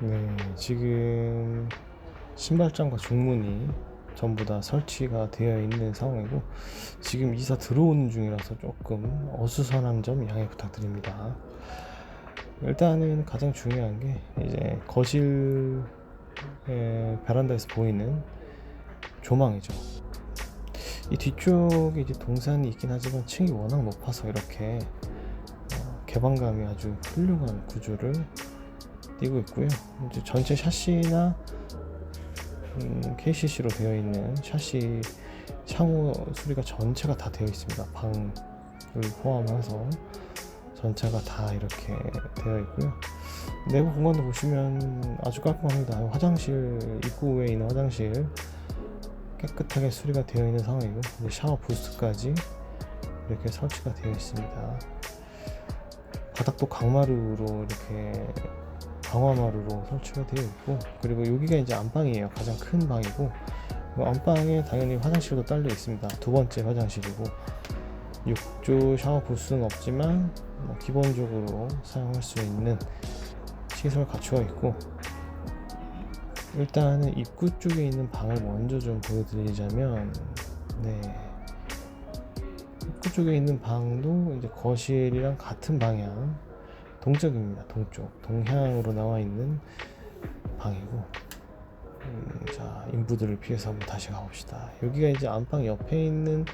네, 지금 신발장과 중문이 전부 다 설치가 되어 있는 상황이고 지금 이사 들어오는 중이라서 조금 어수선한 점 양해 부탁드립니다. 일단은 가장 중요한 게 이제 거실 베란다에서 보이는 조망이죠. 이 뒤쪽에 이제 동산이 있긴 하지만 층이 워낙 높아서 이렇게 어, 개방감이 아주 훌륭한 구조를 띄고 있고요. 이제 전체 샤시나 음, KCC로 되어 있는 샤시 창호 수리가 전체가 다 되어 있습니다. 방을 포함해서 전체가 다 이렇게 되어 있고요. 내부 공간도 보시면 아주 깔끔합니다. 화장실 입구에 있는 화장실 깨끗하게 수리가 되어 있는 상황이고 샤워 부스까지 이렇게 설치가 되어 있습니다. 바닥도 강마루로 이렇게 방화마루로 설치가 되어 있고 그리고 여기가 이제 안방이에요. 가장 큰 방이고 그 안방에 당연히 화장실도 딸려 있습니다. 두 번째 화장실이고 6조 샤워 부스는 없지만 뭐 기본적으로 사용할 수 있는 시설 갖추어 있고 일단은 입구 쪽에 있는 방을 먼저 좀 보여드리자면 네 입구 쪽에 있는 방도 이제 거실이랑 같은 방향 동쪽입니다. 동쪽. 동향으로 나와 있는 방이고 음, 자 인부들을 피해서 한번 다시 가봅시다. 여기가 이제 안방 옆에 있는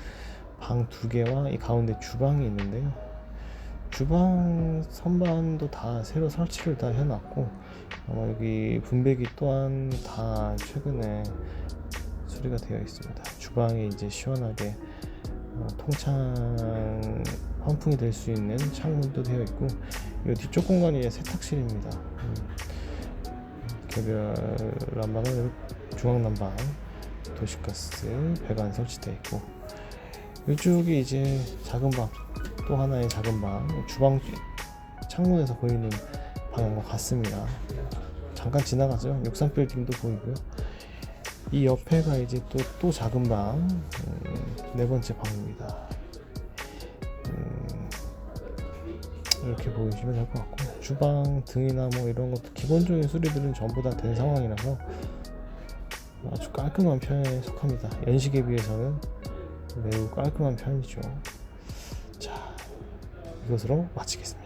방 두 개와 이 가운데 주방이 있는데요 주방 선반도 다 새로 설치를 다 해놨고 아마 여기 분배기 또한 다 최근에 수리가 되어 있습니다. 주방에 이제 시원하게 어, 통창 환풍이 될 수 있는 창문도 되어 있고 이 뒤쪽 공간이 세탁실입니다. 음, 개별 난방은 중앙 난방, 도시가스, 배관 설치되어 있고 이쪽이 이제 작은 방, 또 하나의 작은 방, 주방 창문에서 보이는 방향과 같습니다. 잠깐 지나가죠. 63 빌딩도 보이고요. 이 옆에가 이제 또, 또 작은 방, 음, 네 번째 방입니다. 이렇게 보시면 될 것 같고, 주방 등이나 뭐 이런 것도 기본적인 수리들은 전부 다 된 상황이라서 아주 깔끔한 편에 속합니다. 연식에 비해서는 매우 깔끔한 편이죠. 자, 이것으로 마치겠습니다.